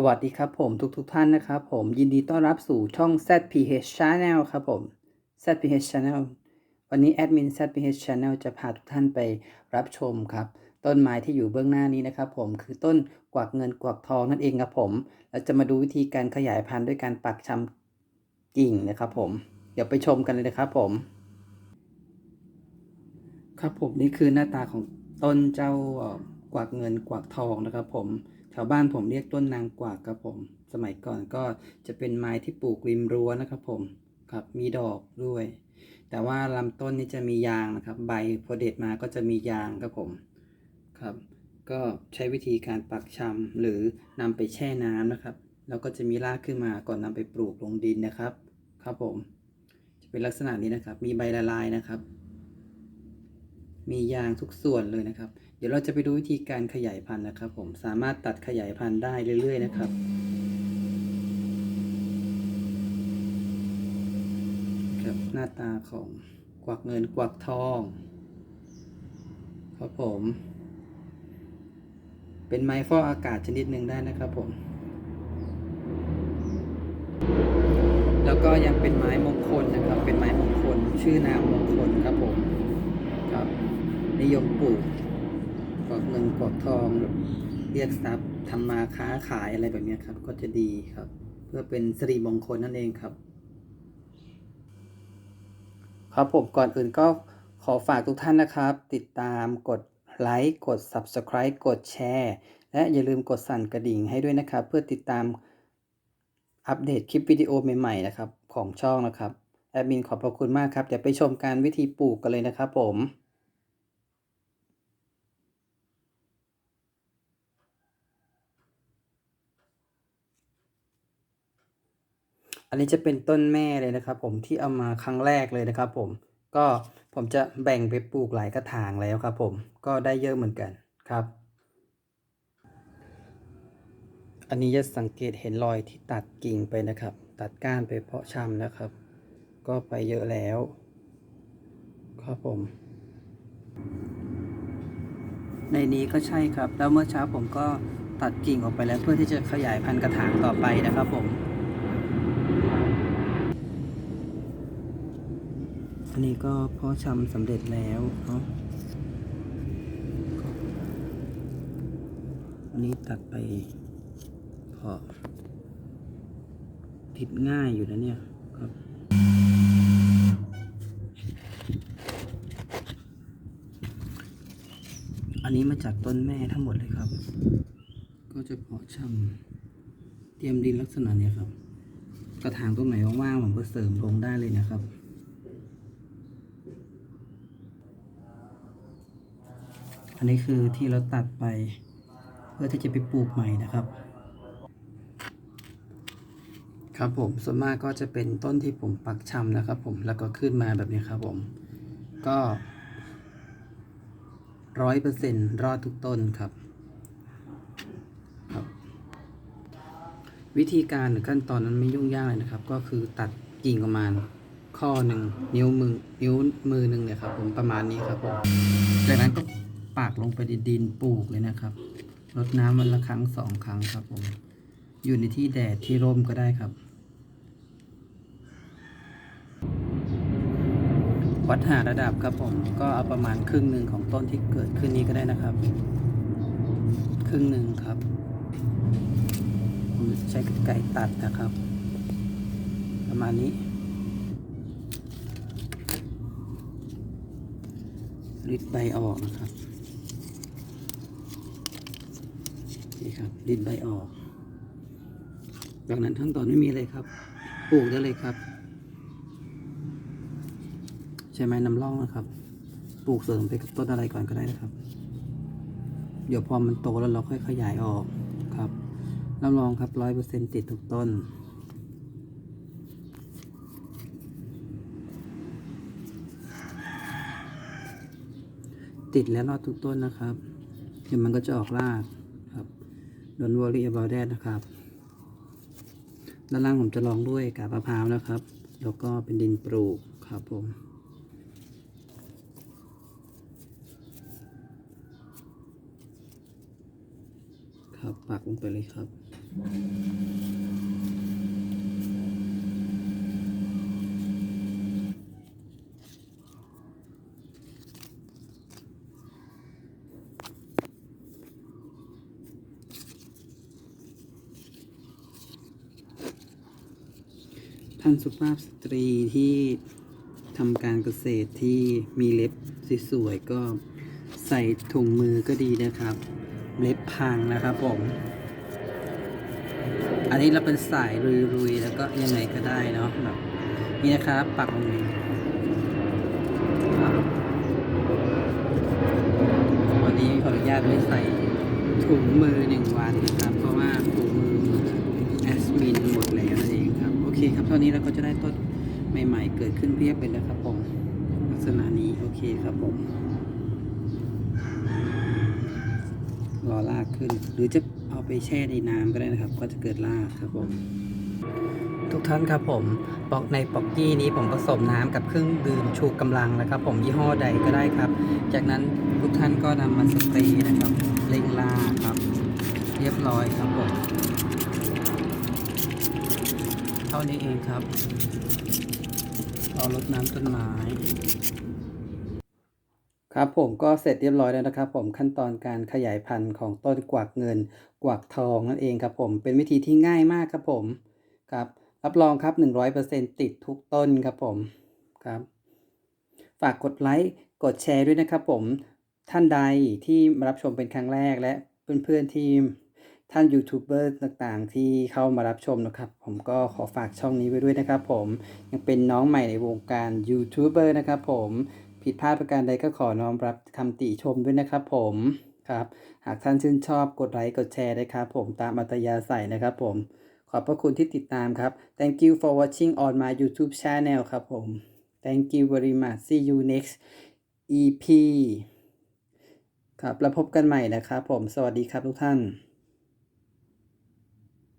สวัสดีครับผมทุกทุกๆท่านนะครับผมยินดีต้อนรับสู่ช่อง ZPH Channel ครับผม ZPH Channel วันนี้แอดมิน ZPH Channel จะพาทุกท่านไปรับชมครับ ต้นไม้ที่อยู่เบื้องหน้านี้นะครับผมคือต้นกวักเงินกวักทองนั่นเองครับผมเราจะมาดูวิธีการขยายพันธุ์ด้วยการปักชำกิ่งนะครับผม เดี๋ยวไปชมกันเลยนะครับผม ครับผมนี่คือหน้าตาของต้นเจ้ากวักเงินกวักทองนะครับผม วบ้านผมเรียกต้นนางกวักครับผม สมัยก่อนก็จะเป็นไม้ที่ปลูกริมรั้วนะครับผมครับมีดอกด้วย แต่ว่าลำต้นนี่จะมียางนะครับ ใบพอเด็ดมาก็จะมียางครับผมครับ ก็ใช้วิธีการปักชำหรือนำไปแช่น้ำนะครับ แล้วก็จะมีรากขึ้นมาก่อนนำไปปลูกลงดินนะครับ ครับผม จะเป็นลักษณะนี้นะครับ มีใบละลายนะครับ มียางทุกส่วนเลยนะครับ เดี๋ยวเราจะไปดูวิธีการขยายพันธุ์นะครับผมสามารถตัดขยายพันธุ์ได้เรื่อย ๆ นะครับครับหน้าตาของกวักเงินกวักทองครับผม เป็นไม้ฟอกอากาศชนิดหนึ่งได้นะครับผม แล้วก็ยังเป็นไม้มงคลนะครับ เป็นไม้มงคล ชื่อนามมงคลครับผม ครับ นิยมปลูกกวัก เงินกวักทอง เรียกทรัพย์ทำมาค้าขายอะไรแบบนี้ครับ ก็จะดีครับ เพื่อเป็นสิริมงคลนั่นเองครับ ครับผมก่อนอื่นก็ขอฝากทุกท่านนะครับ ติดตามกดไลค์กด Subscribe กดแชร์และอย่าลืมกดสั่นกระดิ่งให้ด้วยนะครับ เพื่อติดตามอัปเดตคลิปวิดีโอใหม่ๆนะครับ ของช่องนะครับแอดมินขอบพระคุณมากครับเดี๋ยวไปชมการวิธีปลูกกันเลยนะครับผม อันนี้จะเป็นต้นแม่เลยนะครับ ผมที่เอามาครั้งแรกเลยนะครับ ผมก็ผมจะแบ่งไปปลูกหลายกระถางแล้วครับ ผมก็ได้เยอะเหมือนกันครับ อันนี้จะสังเกตเห็นรอยที่ตัดกิ่งไปนะครับ ตัดก้านไปเพาะชำนะครับ ก็ไปเยอะแล้ว ครับผมในนี้ก็ใช่ครับ แล้วเมื่อเช้าผมก็ตัดกิ่งออกไปแล้วเพื่อที่จะขยายพันธุ์กระถางต่อไปนะครับผม อันนี้ก็เพาะชำสำเร็จแล้วเนาะอันนี้ตัดไปเพาะติดง่ายอยู่นะเนี่ยครับอันนี้มาจากต้นแม่ทั้งหมดเลยครับ ก็จะเพาะชำเตรียมดินลักษณะเนี้ยครับ กระถางตรงไหนว่างๆผมก็เสริมลงได้เลยนะครับ อันนี้คือที่เราตัดไป เพื่อที่จะไปปลูกใหม่นะครับ ครับผมส่วนมากก็จะเป็นต้นที่ผมปักชำนะครับ ผมแล้วก็ขึ้นมาแบบนี้ครับผมก็ร้อยเปอร์เซ็นรอดทุกต้นครับครับ วิธีการหรือขั้นตอนนั้นไม่ยุ่งยากเลยนะครับ ก็คือตัดกิ่งประมาณข้อหนึ่งนิ้วมือนิ้วมือหนึ่งเนี่ยครับผมประมาณนี้ครับผมจากนั้นก็ ปากลงไปในดินปลูกเลยนะครับรดน้ำวันละครั้งสองครั้งครับผม อยู่ในที่แดดที่ร่มก็ได้ครับ วัดหาระดับครับผม ก็เอาประมาณครึ่งหนึ่งของต้นที่เกิดขึ้นนี้ก็ได้นะครับ ครึ่งหนึ่งครับผมใช้กรรไกรตัดนะครับ ประมาณนี้ริดใบออกนะครับ นี่ครับริดใบออก จากนั้นขั้นตอนไม่มีเลยครับ ปลูกได้เลยครับ ใช้ไม้นำร่องนะครับ ปลูกเสริมไปกับต้นอะไรก่อนก็ได้นะครับ เดี๋ยวพอมันโตแล้วเราค่อยขยายออกครับรับรองครับร้อยเปอร์เซ็นติดทุกต้นติดแล้วรอดทุกต้นนะครับ เดี๋ยวมันก็จะออกราก Don't worry about that นะครับ ด้านล่างผมจะลองด้วยกาบมะพร้าวนะครับ แล้วก็เป็นดินปลูกครับผมคครับปักลงไปเลยครับ ท่านสุภาพสตรีที่ทำการเกษตรที่มีเล็บสวยๆก็ใส่ถุงมือก็ดีนะครับ เล็บพังนะครับผม อันนี้เราเป็นสายรุยๆ แล้วก็ยังไงก็ได้เนาะแบบนี่นะครับปักลงนี้ครับวันนี้ขออนุญาตไม่ใส่ถุงมือหนึ่งวันนะครับ เพราะว่าถุงมือแอสมินหมดแล้วนั่นเอง ครับโอเครับเท่านี้เราก็จะได้ต้นใหม่ๆ เกิดขึ้นเพียบเลยนะครับผมลักษณะนี้โอเคครับผมรอลากขึ้น หรือจะเอาไปแช่ในน้ำก็ได้นะครับ ก็จะเกิดรากครับผมทุกท่านครับผมปอกในปอกกี้นี้ผมผสมน้ำกับเครื่องดื่มชูกำลังนะครับ ผมยี่ห้อใดก็ได้ครับ จากนั้นทุกท่านก็นำมาสเปรย์นะครับเร่งรากครับ เรียบร้อยครับผม ท่านี้เองครับรอรดน้ำต้นไม้ ครับผมก็เสร็จเรียบร้อยแล้วนะครับ ผมขั้นตอนการขยายพันธุ์ของต้นกวักเงิน กวักทองนั่นเองครับ ผมเป็นวิธีที่ง่ายมากครับผมครับ รับรองครับ 100%ติดทุกต้นครับผมครับ ฝากกดไลค์กดแชร์ด้วยนะครับ ผมท่านใดที่มารับชมเป็นครั้งแรกและเพื่อนๆที่ ท่านยูทูบเบอร์ต่างๆ ที่เข้ามารับชมนะครับ ผมก็ขอฝากช่องนี้ไว้ด้วยนะครับ ผมยังเป็นน้องใหม่ในวงการยูทูบเบอร์นะครับ ผมผิดพลาดประการใดก็ขอน้อมรับคำติชมด้วยนะครับ ผมครับ หากท่านชื่นชอบกดไลค์กดแชร์นะครับ ผมตามอัตยาศัยนะครับ ผมขอบพระคุณที่ติดตามครับ thank you for watching on my YouTube channel ครับผม thank you very much see you next EP ครับแล้วพบกันใหม่นะครับผม สวัสดีครับทุกท่าน